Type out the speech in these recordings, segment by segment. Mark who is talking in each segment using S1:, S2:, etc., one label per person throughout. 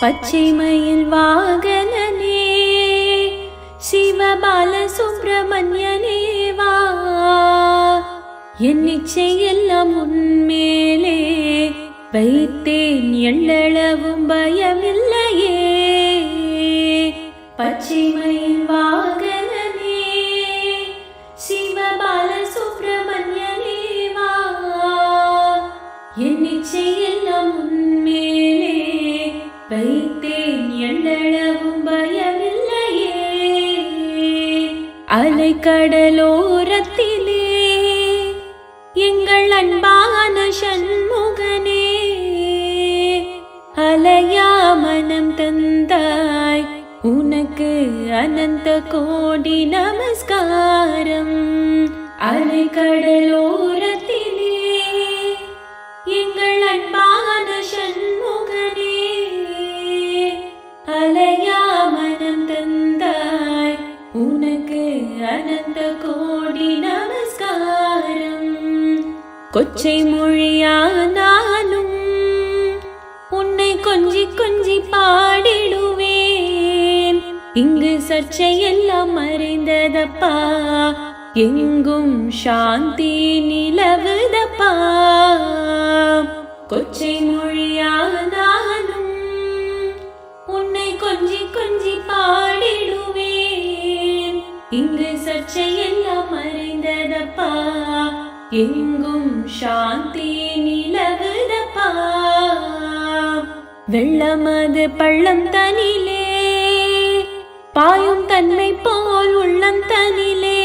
S1: பச்சை மயில் வாகனனே சிவபால சுப்பிரமணியனே வா. என் நிச்சையெல்லாம் உன்மேலே வைத்தேன் எண்ண அலை கடலோரத்திலே எங்கள் அன்பான சண்முகனே அலையா மனம் தந்தாய் உனக்கு அனந்த கோடி நமஸ்காரம். அலை கடலோரத்தில் கொச்சை மொழியானாலும் உன்னை கொஞ்சி கொஞ்சி பாடிடுவேன். இங்கு சர்ச்சையெல்லாம் மறைந்ததப்பா? எங்கும் சாந்தி நிலவுதப்பா? கொச்சை மொழியானாலும் உன்னை கொஞ்சி கொஞ்சி பாடிடுவேன். இங்கு சர்ச்சையெல்லாம் எங்கும் சாந்தி நிலவுதப்பா வெள்ளமது பள்ளம் தனிலே பாயும் தன்மை போல் உள்ளம் தனிலே.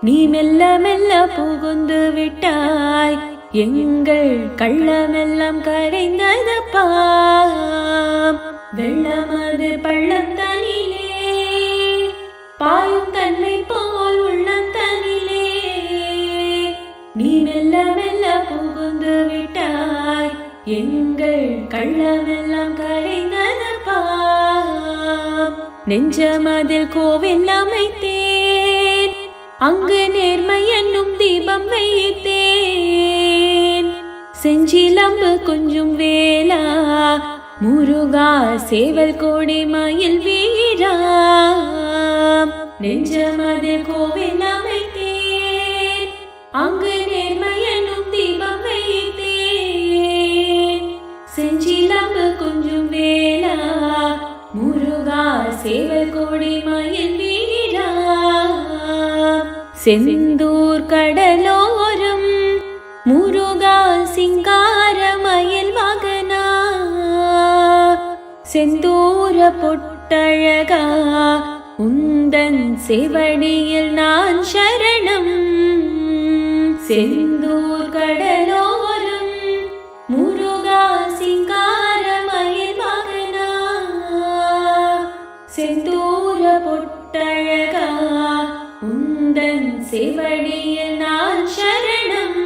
S1: நீ மெல்ல மெல்ல புகுந்து விட்டாய் எங்கள் கள்ளமெல்லாம் கரைந்ததப்பா வெள்ளமது பள்ளம் தனிலே எங்கள் கள்ளமெல்லாம் கரைந்ததப்பா நெஞ்சமதில் கோவில் அமைத்தேன். அங்கு நேர்மை என்னும் தீபம் வைத்தேன். செஞ்சிலம்பு கொஞ்சம் வேலா முருகா சேவல் கோடி மயில் வீரா நெஞ்சமதில் கோவில் அமைத்தேன். அங்கு நேர்மை என்னும் தீபம் வைத்தேன். முருகா சேவல் கோடி மயில் வீரா செந்தூர் கடலோரம் முருகா சிங்கார மயில் மகனா செந்தூர பொட்டழகா உந்தன் செவடியில் நான் சரணம் செந்தூர் செவடியில் நான் சரணம்.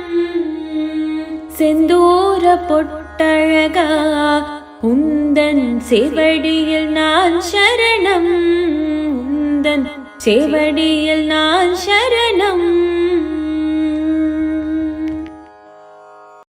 S1: செந்தூர பொட்டழகா உந்தன் செவடியில் நான் சரணம். உந்தன் செவடியில் நான் சரணம்.